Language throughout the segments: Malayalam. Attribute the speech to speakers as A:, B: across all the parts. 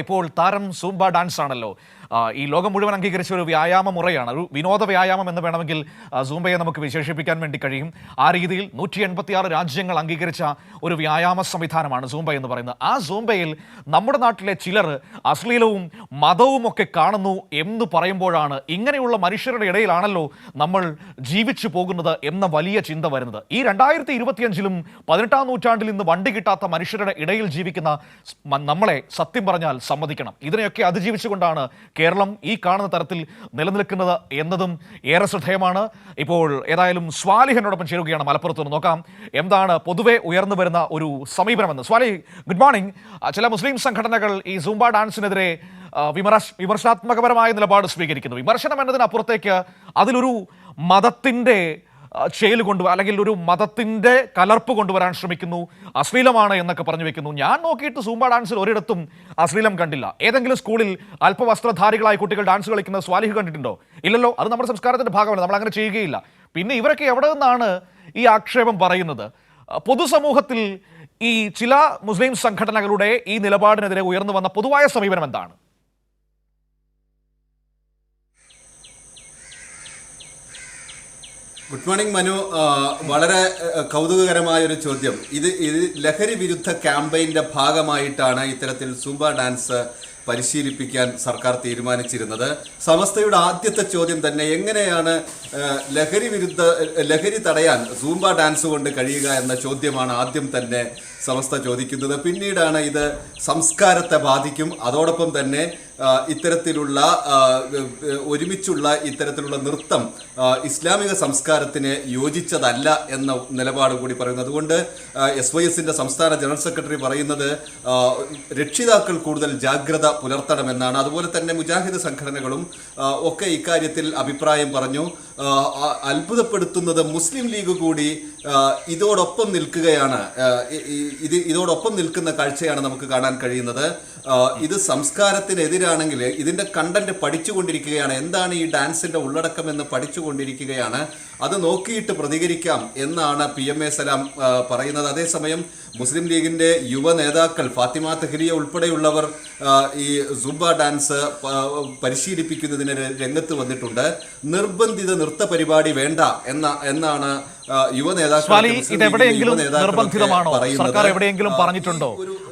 A: ഇപ്പോൾ താരം സൂംബ ഡാൻസ് ആണല്ലോ ഈ ലോകം മുഴുവൻ അംഗീകരിച്ച ഒരു വ്യായാമ മുറയാണ്. ഒരു വിനോദ വ്യായാമം എന്ന് വേണമെങ്കിൽ സൂംബയെ നമുക്ക് വിശേഷിപ്പിക്കാൻ വേണ്ടി കഴിയും. ആ രീതിയിൽ നൂറ്റി എൺപത്തിയാറ് രാജ്യങ്ങൾ അംഗീകരിച്ച ഒരു വ്യായാമ സംവിധാനമാണ് സൂംബ എന്ന് പറയുന്നത്. ആ സൂംബയിൽ നമ്മുടെ നാട്ടിലെ ചിലർ അശ്ലീലവും മതവും ഒക്കെ കാണുന്നു എന്ന് പറയുമ്പോഴാണ് ഇങ്ങനെയുള്ള മനുഷ്യരുടെ ഇടയിലാണല്ലോ നമ്മൾ ജീവിച്ചു പോകുന്നത് എന്ന വലിയ ചിന്ത വരുന്നത്. ഈ രണ്ടായിരത്തി ഇരുപത്തിയഞ്ചിലും പതിനെട്ടാം നൂറ്റാണ്ടിൽ നിന്ന് വണ്ടി കിട്ടാത്ത മനുഷ്യരുടെ ഇടയിൽ ജീവിക്കുന്ന നമ്മളെ സത്യം പറഞ്ഞാൽ സമ്മതിക്കണം. ഇതിനെയൊക്കെ അതിജീവിച്ചുകൊണ്ടാണ് കേരളം ഈ കാണുന്ന തരത്തിൽ നിലനിൽക്കുന്നത് എന്നതും ഏറെ ശ്രദ്ധേയമാണ്. ഇപ്പോൾ ഏതായാലും സ്വാലിഹനോടൊപ്പം ചേരുകയാണ് മലപ്പുറത്ത് നിന്ന് നോക്കാം എന്താണ് പൊതുവെ ഉയർന്നു വരുന്ന ഒരു സമീപനമെന്ന്. സ്വാലി ഗുഡ് മോർണിംഗ് ചില മുസ്ലിം സംഘടനകൾ ഈ സൂംബ ഡാൻസിനെതിരെ വിമർശ വിമർശനാത്മകപരമായ നിലപാട് സ്വീകരിക്കുന്നു. വിമർശനം എന്നതിനപ്പുറത്തേക്ക് അതിലൊരു മതത്തിന്റെ ചേൽ കൊണ്ടുവരാൻ അല്ലെങ്കിൽ ഒരു മതത്തിന്റെ കലർപ്പ് കൊണ്ടുവരാൻ ശ്രമിക്കുന്നു. അശ്ലീലമാണ് എന്നൊക്കെ പറഞ്ഞു വെക്കുന്നു. ഞാൻ നോക്കിയിട്ട് സൂമ്പ ഡാൻസിൽ ഒരിടത്തും അശ്ലീലം കണ്ടില്ല. ഏതെങ്കിലും സ്കൂളിൽ അല്പവസ്ത്രധാരികളായ കുട്ടികൾ ഡാൻസ് കളിക്കുന്ന സ്വാലിഹ് കണ്ടിട്ടുണ്ടോ? ഇല്ലല്ലോ. അത് നമ്മുടെ സംസ്കാരത്തിന്റെ ഭാഗമല്ല. നമ്മൾ അങ്ങനെ ചെയ്യുകയില്ല. പിന്നെ ഇവരൊക്കെ എവിടെ നിന്നാണ് ഈ ആക്ഷേപം പറയുന്നത്? പൊതുസമൂഹത്തിൽ ഈ ചില മുസ്ലിം സംഘടനകളുടെ ഈ നിലപാടിനെതിരെ ഉയർന്നു വന്ന പൊതുവായ സമീപനം എന്താണ്?
B: Good morning Manu. വളരെ കൗതുകകരമായ ഒരു ചോദ്യം. ഇത് ഇത് ലഹരി വിരുദ്ധ ക്യാമ്പയിന്റെ ഭാഗമായിട്ടാണ് ഇത്തരത്തിൽ സുംബ ഡാൻസ് പരിശീലിപ്പിക്കാൻ സർക്കാർ തീരുമാനിച്ചിരുന്നത്. സമസ്തയുടെ ആദ്യത്തെ ചോദ്യം തന്നെ എങ്ങനെയാണ് ലഹരി വിരുദ്ധ ലഹരി തടയാൻ സൂംബ ഡാൻസ് കൊണ്ട് കഴിയുക എന്ന ചോദ്യമാണ് ആദ്യം തന്നെ സമസ്ത ചോദിക്കുന്നത്. പിന്നീടാണ് ഇത് സംസ്കാരത്തെ ബാധിക്കും. അതോടൊപ്പം തന്നെ ഇത്തരത്തിലുള്ള ഒരുമിച്ചുള്ള ഇത്തരത്തിലുള്ള നൃത്തം ഇസ്ലാമിക സംസ്കാരത്തിന് യോജിച്ചതല്ല എന്ന നിലപാട് കൂടി പറയുന്നു അതുകൊണ്ട് എസ് വൈ എസിന്റെ സംസ്ഥാന ജനറൽ സെക്രട്ടറി പറയുന്നത് രക്ഷിതാക്കൾ കൂടുതൽ ജാഗ്രത പുലർത്തണമെന്നാണ്. അതുപോലെ തന്നെ മുജാഹിദ് സംഘടനകളും ഒക്കെ ഇക്കാര്യത്തിൽ അഭിപ്രായം പറഞ്ഞു. അത്ഭുതപ്പെടുത്തുന്നത് മുസ്ലിം ലീഗ് കൂടി ഇതോടൊപ്പം നിൽക്കുകയാണ്. ഇത് ഇതോടൊപ്പം നിൽക്കുന്ന കാഴ്ചയാണ് നമുക്ക് കാണാൻ കഴിയുന്നത്. ഇത് സംസ്കാരത്തിനെതിരാണെങ്കിൽ ഇതിന്റെ കണ്ടന്റ് പഠിച്ചുകൊണ്ടിരിക്കുകയാണ്. എന്താണ് ഈ ഡാൻസിന്റെ ഉള്ളടക്കം എന്ന് പഠിച്ചുകൊണ്ടിരിക്കുകയാണ്. അത് നോക്കിയിട്ട് പ്രതികരിക്കാം എന്നാണ് പി എം എ സലാം പറയുന്നത്. അതേസമയം മുസ്ലിം ലീഗിന്റെ യുവ നേതാക്കൾ ഫാത്തിമ തെഹ്രിയ ഉൾപ്പെടെയുള്ളവർ ഈ സുബ ഡാൻസ് പരിശീലിപ്പിക്കുന്നതിന് രംഗത്ത് വന്നിട്ടുണ്ട്. നിർബന്ധിത നൃത്ത പരിപാടി വേണ്ട എന്ന എന്നാണ് യുവ ഇതെവിടെയെങ്കിലും
A: സ്വാലി ഇത് എവിടെയെങ്കിലും നിർബന്ധിതമാണോ? സർക്കാർ എവിടെയെങ്കിലും പറഞ്ഞിട്ടുണ്ടോ?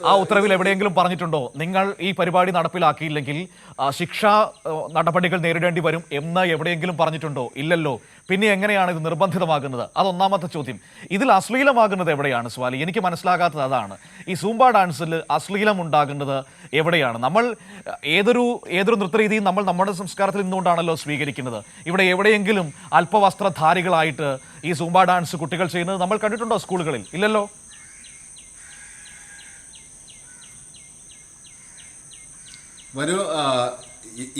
A: ആ ഉത്തരവിൽ എവിടെയെങ്കിലും പറഞ്ഞിട്ടുണ്ടോ? നിങ്ങൾ ഈ പരിപാടി നടപ്പിലാക്കിയില്ലെങ്കിൽ ശിക്ഷാ നടപടികൾ നേരിടേണ്ടി വരും എന്ന് എവിടെയെങ്കിലും പറഞ്ഞിട്ടുണ്ടോ? ഇല്ലല്ലോ. പിന്നെ എങ്ങനെയാണ് ഇത് നിർബന്ധിതമാകുന്നത്? അതൊന്നാമത്തെ ചോദ്യം. ഇതിൽ അശ്ലീലമാകുന്നത് എവിടെയാണ് സ്വാലി? എനിക്ക് മനസ്സിലാകാത്തത് അതാണ്. ഈ സൂംബ ഡാൻസിൽ അശ്ലീലം ഉണ്ടാകുന്നത് എവിടെയാണ്? നമ്മൾ ഏതൊരു ഏതൊരു നൃത്തരീതിയും നമ്മൾ നമ്മുടെ സംസ്കാരത്തിൽ നിന്നുകൊണ്ടാണല്ലോ സ്വീകരിക്കുന്നത്. ഇവിടെ എവിടെയെങ്കിലും അല്പവസ്ത്രധാരികളായിട്ട് ഈ സൂംബ ഡാൻസ് കുട്ടികൾ ചെയ്യുന്നത് നമ്മൾ കണ്ടിട്ടുണ്ടോ സ്കൂളുകളിൽ? ഇല്ലല്ലോ?
B: മനു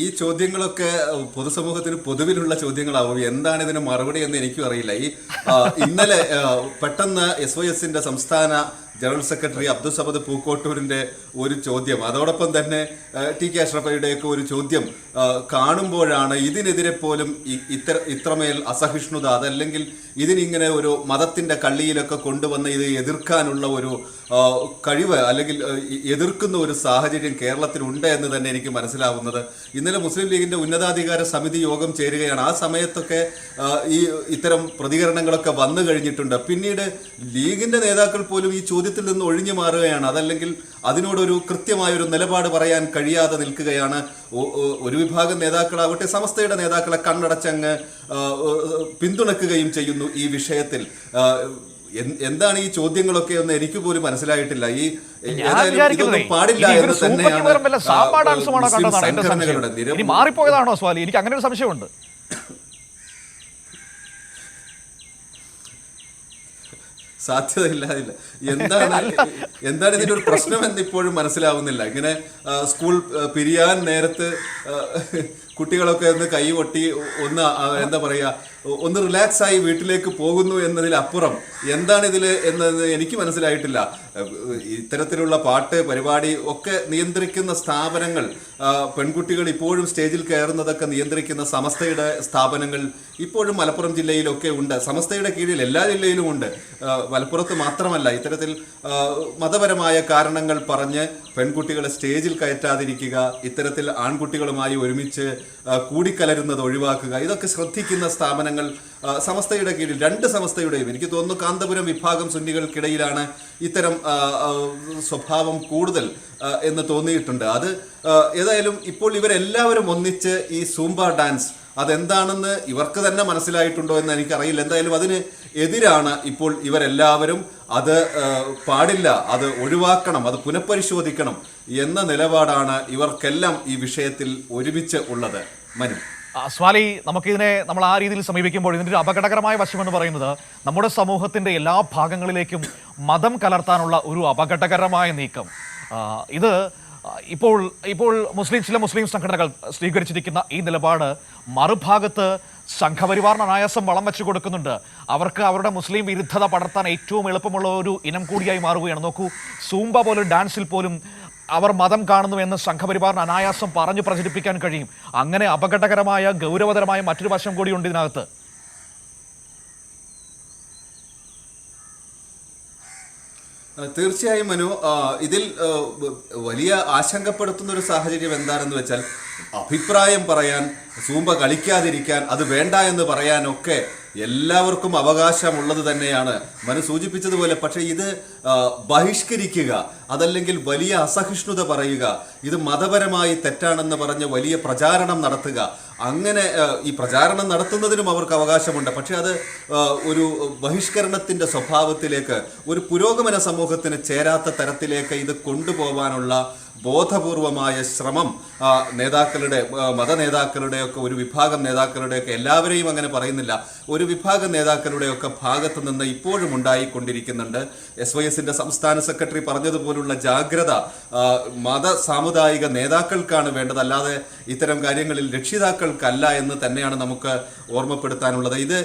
B: ഈ ചോദ്യങ്ങളൊക്കെ പൊതുസമൂഹത്തിന് പൊതുവിലുള്ള ചോദ്യങ്ങളാവും. എന്താണ് ഇതിന് മറുപടി എന്ന് എനിക്കും അറിയില്ല. ഈ ഇന്നലെ പെട്ടെന്ന് എസ് ഒ എസിന്റെ സംസ്ഥാന ജനറൽ സെക്രട്ടറി അബ്ദുൾ സമദ് പൂക്കോട്ടൂരിന്റെ ഒരു ചോദ്യം. അതോടൊപ്പം തന്നെ ടി കെ അഷ്റഫയുടെയൊക്കെ ഒരു ചോദ്യം കാണുമ്പോഴാണ് ഇതിനെതിരെ പോലും ഇത്ര ഇത്രമേൽ അസഹിഷ്ണുത അതല്ലെങ്കിൽ ഇതിനിങ്ങനെ ഒരു മതത്തിന്റെ കള്ളിയിലൊക്കെ കൊണ്ടുവന്ന് ഇത് എതിർക്കാനുള്ള ഒരു കഴിവ് അല്ലെങ്കിൽ എതിർക്കുന്ന ഒരു സാഹചര്യം കേരളത്തിലുണ്ട് എന്ന് തന്നെ എനിക്ക് മനസ്സിലാവുന്നത്. ഇന്നലെ മുസ്ലിം ലീഗിന്റെ ഉന്നതാധികാര സമിതി യോഗം ചേരുകയാണ്. ആ സമയത്തൊക്കെ ഈ ഇത്തരം പ്രതികരണങ്ങളൊക്കെ വന്നു കഴിഞ്ഞിട്ടുണ്ട്. പിന്നീട് ലീഗിന്റെ നേതാക്കൾ പോലും ഈ ചോദ്യത്തിൽ നിന്ന് ഒഴിഞ്ഞു മാറുകയാണ്. അതല്ലെങ്കിൽ അതിനോടൊരു കൃത്യമായ ഒരു നിലപാട് പറയാൻ കഴിയാതെ നിൽക്കുകയാണ്. ഒരു വിഭാഗം നേതാക്കളാവട്ടെ സമസ്തയുടെ നേതാക്കളെ കണ്ണടച്ചങ്ങ് പിന്തുണക്കുകയും ചെയ്യുന്നു ഈ വിഷയത്തിൽ. എന്താണ് ഈ ചോദ്യങ്ങളൊക്കെ എന്ന് എനിക്ക് പോലും മനസ്സിലായിട്ടില്ല. ഈ പാടില്ല എന്ന് തന്നെയാണ് സംഘടനകളുടെ
A: മാറിപ്പോയതാണോ സ്വാലി? എനിക്ക് അങ്ങനെ ഒരു സംശയമുണ്ട്.
B: സാധ്യതയില്ലാതില്ല. എന്താണ് എന്താണ് ഇതിന്റെ ഒരു പ്രശ്നം എന്ന് ഇപ്പോഴും മനസ്സിലാവുന്നില്ല. ഇങ്ങനെ സ്കൂൾ പിരിയാൻ നേരത്ത് കുട്ടികളൊക്കെ ഒന്ന് കൈ പൊട്ടി ഒന്ന് എന്താ പറയുക ഒന്ന് റിലാക്സ് ആയി വീട്ടിലേക്ക് പോകുന്നു എന്നതിലപ്പുറം എന്താണ് ഇതിൽ എന്നത് എനിക്ക് മനസ്സിലായിട്ടില്ല. ഇത്തരത്തിലുള്ള പാട്ട് പരിപാടി ഒക്കെ നിയന്ത്രിക്കുന്ന സ്ഥാപനങ്ങൾ പെൺകുട്ടികൾ ഇപ്പോഴും സ്റ്റേജിൽ കയറുന്നതൊക്കെ നിയന്ത്രിക്കുന്ന സമസ്തയുടെ സ്ഥാപനങ്ങൾ ഇപ്പോഴും മലപ്പുറം ജില്ലയിലൊക്കെ ഉണ്ട്. സമസ്തയുടെ കീഴിൽ എല്ലാ ജില്ലയിലും ഉണ്ട്. മലപ്പുറത്ത് മാത്രമല്ല ഇത്തരത്തിൽ മതപരമായ കാരണങ്ങൾ പറഞ്ഞ് പെൺകുട്ടികളെ സ്റ്റേജിൽ കയറ്റാതിരിക്കുക ഇത്തരത്തിൽ ആൺകുട്ടികളുമായി ഒരുമിച്ച് കൂടിക്കലരുന്നത് ഒഴിവാക്കുക. ഇതൊക്കെ ശ്രദ്ധിക്കുന്ന സ്ഥാപനങ്ങൾ സമസ്തയുടെ കീഴിൽ രണ്ട് സമസ്തയുടെയും എനിക്ക് തോന്നുന്നു കാന്തപുരം വിഭാഗം സുന്നികൾക്കിടയിലാണ് ഇത്തരം സ്വഭാവം കൂടുതൽ എന്ന് തോന്നിയിട്ടുണ്ട്. അത് ഏതായാലും ഇപ്പോൾ ഇവരെല്ലാവരും ഒന്നിച്ച് ഈ സൂംബ ഡാൻസ് അതെന്താണെന്ന് ഇവർക്ക് തന്നെ മനസ്സിലായിട്ടുണ്ടോ എന്ന് എനിക്കറിയില്ല. എന്തായാലും അതിന് എതിരാണ് ഇപ്പോൾ ഇവരെല്ലാവരും. അത് പാടില്ല. അത് ഒഴിവാക്കണം. അത് പുനഃപരിശോധിക്കണം. എന്ന നിലപാടാണ് ഇവർക്കെല്ലാം ഈ വിഷയത്തിൽ ഒരുമിച്ച് ഉള്ളത്. മനു.
A: സ്വാലി നമുക്കിതിനെ നമ്മൾ ആ രീതിയിൽ സമീപിക്കുമ്പോൾ ഇതിന്റെ ഒരു അപകടകരമായ വശമെന്ന് പറയുന്നത് നമ്മുടെ സമൂഹത്തിന്റെ എല്ലാ ഭാഗങ്ങളിലേക്കും മതം കലർത്താനുള്ള ഒരു അപകടകരമായ നീക്കം. ഇത് ഇപ്പോൾ ഇപ്പോൾ മുസ്ലിം ചില മുസ്ലിം സംഘടനകൾ സ്വീകരിച്ചിരിക്കുന്ന ഈ നിലപാട് മറുഭാഗത്ത് സംഘപരിവാറിന് അനായാസം വളം വെച്ചു കൊടുക്കുന്നുണ്ട്. അവർക്ക് അവരുടെ മുസ്ലിം വിരുദ്ധത പടർത്താൻ ഏറ്റവും എളുപ്പമുള്ള ഒരു ഇനം കൂടിയായി മാറുകയാണ്. നോക്കൂ സൂംബ പോലൊരു ഡാൻസിൽ പോലും അവർ മതം കാണുന്നു എന്ന് സംഘപരിവാറിന് അനായാസം പറഞ്ഞു പ്രചരിപ്പിക്കാൻ കഴിയും. അങ്ങനെ അപകടകരമായ ഗൗരവതരമായ മറ്റൊരു വശം കൂടിയുണ്ട് ഇതിനകത്ത്.
B: തീർച്ചയായും മനു ഇതിൽ വലിയ ആശങ്കപ്പെടുത്തുന്ന ഒരു സാഹചര്യം എന്താണെന്ന് വെച്ചാൽ അഭിപ്രായം പറയാൻ സൂമ്പ കളിക്കാതിരിക്കാൻ അത് വേണ്ട എന്ന് പറയാനൊക്കെ എല്ലാവർക്കും അവകാശമുള്ളത് തന്നെയാണ്. മനു സൂചിപ്പിച്ചതുപോലെ പക്ഷേ ഇത് ബഹിഷ്കരിക്കുക അതല്ലെങ്കിൽ വലിയ അസഹിഷ്ണുത പറയുക ഇത് മതപരമായി തെറ്റാണെന്ന് പറഞ്ഞ് വലിയ പ്രചാരണം നടത്തുക അങ്ങനെ ഈ പ്രചാരണം നടത്തുന്നതിനും അവർക്ക് അവകാശമുണ്ട്. പക്ഷേ അത് ഒരു ബഹിഷ്കരണത്തിന്റെ സ്വഭാവത്തിലേക്ക് ഒരു പുരോഗമന സമൂഹത്തിന് ചേരാത്ത തരത്തിലേക്ക് ഇത് കൊണ്ടുപോകാനുള്ള ബോധപൂർവമായ ശ്രമം നേതാക്കളുടെ മത നേതാക്കളുടെയൊക്കെ ഒരു വിഭാഗം നേതാക്കളുടെയൊക്കെ എല്ലാവരെയും അങ്ങനെ പറയുന്നില്ല. ഒരു വിഭാഗം നേതാക്കളുടെയൊക്കെ ഭാഗത്ത് നിന്ന് ഇപ്പോഴും ഉണ്ടായിക്കൊണ്ടിരിക്കുന്നുണ്ട്. എസ് വൈ എസിന്റെ സംസ്ഥാന സെക്രട്ടറി പറഞ്ഞതുപോലുള്ള ജാഗ്രത മത സാമുദായിക നേതാക്കൾക്കാണ് വേണ്ടത്. അല്ലാതെ ഇത്തരം കാര്യങ്ങളിൽ രക്ഷിതാക്കൾക്കല്ല എന്ന് തന്നെയാണ് നമുക്ക് ഓർമ്മപ്പെടുത്താനുള്ളത്. ഇത്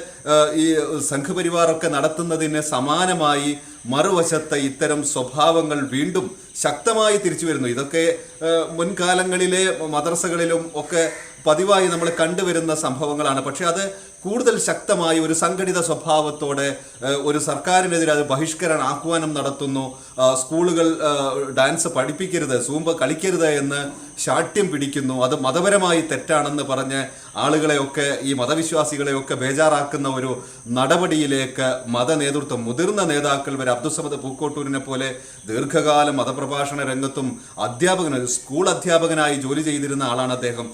B: ഈ സംഘപരിവാറൊക്കെ നടത്തുന്നതിന് സമാനമായി മറുവശത്ത് ഇത്തരം സ്വഭാവങ്ങൾ വീണ്ടും ശക്തമായി തിരിച്ചു വരുന്നു. ഇതൊക്കെ മുൻകാലങ്ങളിലെ മദ്രസകളിലും ഒക്കെ പതിവായി നമ്മൾ കണ്ടുവരുന്ന സംഭവങ്ങളാണ്. പക്ഷെ അത് കൂടുതൽ ശക്തമായി ഒരു സംഘടിത സ്വഭാവത്തോടെ ഒരു സർക്കാരിനെതിരെ അത് ബഹിഷ്കരണ ആഹ്വാനം നടത്തുന്നു സ്കൂളുകൾ ഡാൻസ് പഠിപ്പിക്കരുത് സൂമ്പ കളിക്കരുത് എന്ന് ശാഠ്യം പിടിക്കുന്നു. അത് മതപരമായി തെറ്റാണെന്ന് പറഞ്ഞ് ആളുകളെയൊക്കെ ഈ മതവിശ്വാസികളെയൊക്കെ ബേജാറാക്കുന്ന ഒരു നടപടിയിലേക്ക് മത നേതൃത്വം മുതിർന്ന നേതാക്കൾ വരെ അബ്ദുസമദ് പൂക്കോട്ടൂരിനെ പോലെ ദീർഘകാലം മതപ്രഭാഷണ രംഗത്തും അധ്യാപകൻ സ്കൂൾ അധ്യാപകനായി ജോലി ചെയ്തിരുന്ന ആളാണ് അദ്ദേഹം.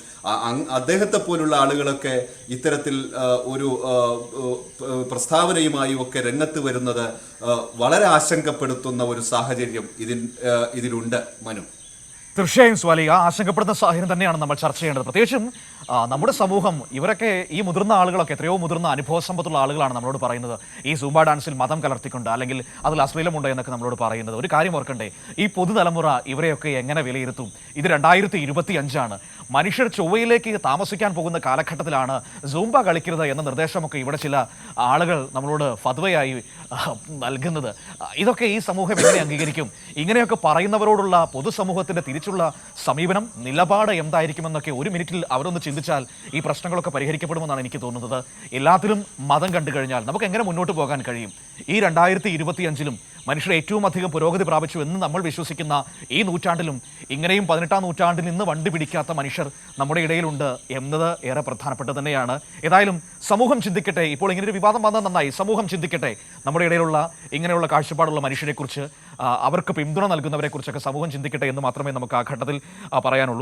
B: അദ്ദേഹത്തെ പോലുള്ള ആളുകളൊക്കെ ഇത്തരത്തിൽ ഒരു പ്രസ്താവനയുമായി ഒക്കെ രംഗത്ത് വരുന്നത് വളരെ ആശങ്കപ്പെടുത്തുന്ന ഒരു സാഹചര്യം ഇതിൽ ഇതിലുണ്ട് മനു.
A: തീർച്ചയായും സ്വാലി ആ ആശങ്കപ്പെടുന്ന സാഹചര്യം തന്നെയാണ് നമ്മൾ ചർച്ച ചെയ്യേണ്ടത്. പ്രത്യേകിച്ചും നമ്മുടെ സമൂഹം ഇവരൊക്കെ ഈ മുതിർന്ന ആളുകളൊക്കെ എത്രയോ മുതിർന്ന അനുഭവ സമ്പത്തുള്ള ആളുകളാണ് നമ്മളോട് പറയുന്നത്. ഈ സൂംബ ഡാൻസിൽ മതം കലർത്തിക്കൊണ്ട് അല്ലെങ്കിൽ അതിൽ അശ്ലീലമുണ്ട് എന്നൊക്കെ നമ്മളോട് പറയുന്നത്. ഒരു കാര്യം ഓർക്കണ്ടേ ഈ പുതുതലമുറ ഇവരെയൊക്കെ എങ്ങനെ വിലയിരുത്തും? ഇത് രണ്ടായിരത്തി ഇരുപത്തി അഞ്ചാണ് മനുഷ്യർ ചൊവ്വയിലേക്ക് താമസിക്കാൻ പോകുന്ന കാലഘട്ടത്തിലാണ് സൂംബ കളിക്കരുത് എന്ന നിർദ്ദേശമൊക്കെ ഇവിടെ ചില ആളുകൾ നമ്മളോട് ഫതുവയായി നൽകുന്നത്. ഇതൊക്കെ ഈ സമൂഹം എങ്ങനെ അംഗീകരിക്കും? ഇങ്ങനെയൊക്കെ പറയുന്നവരോടുള്ള പൊതുസമൂഹത്തിന്റെ തിരിച്ചുള്ള സമീപനം നിലപാട് എന്തായിരിക്കുമെന്നൊക്കെ ഒരു മിനിറ്റിൽ അവരൊന്ന് ചിന്തിച്ചാൽ ഈ പ്രശ്നങ്ങളൊക്കെ പരിഹരിക്കപ്പെടുമെന്നാണ് എനിക്ക് തോന്നുന്നത്. എല്ലാത്തിലും മതം കണ്ടു കഴിഞ്ഞാൽ നമുക്ക് എങ്ങനെ മുന്നോട്ട് പോകാൻ കഴിയും? ഈ രണ്ടായിരത്തി ഇരുപത്തിയഞ്ചിലും മനുഷ്യർ ഏറ്റവും അധികം പുരോഗതി പ്രാപിച്ചു എന്ന് നമ്മൾ വിശ്വസിക്കുന്ന ഈ നൂറ്റാണ്ടിലും ഇങ്ങനെയും പതിനെട്ടാം നൂറ്റാണ്ടിൽ നിന്ന് വണ്ടി പിടിക്കാത്ത മനുഷ്യർ നമ്മുടെ ഇടയിലുണ്ട് എന്നത് ഏറെ പ്രധാനപ്പെട്ടത് തന്നെയാണ്. ഏതായാലും സമൂഹം ചിന്തിക്കട്ടെ ഇപ്പോൾ ഇങ്ങനൊരു വിവാദം വന്നത് നന്നായി. സമൂഹം ചിന്തിക്കട്ടെ നമ്മുടെ ഇടയിലുള്ള ഇങ്ങനെയുള്ള കാഴ്ചപ്പാടുള്ള മനുഷ്യരെക്കുറിച്ച് അവർക്ക് പിന്തുണ നൽകുന്നവരെക്കുറിച്ചൊക്കെ സമൂഹം ചിന്തിക്കട്ടെ എന്ന് മാത്രമേ നമുക്ക് ആ ഘട്ടത്തിൽ പറയാനുള്ളൂ.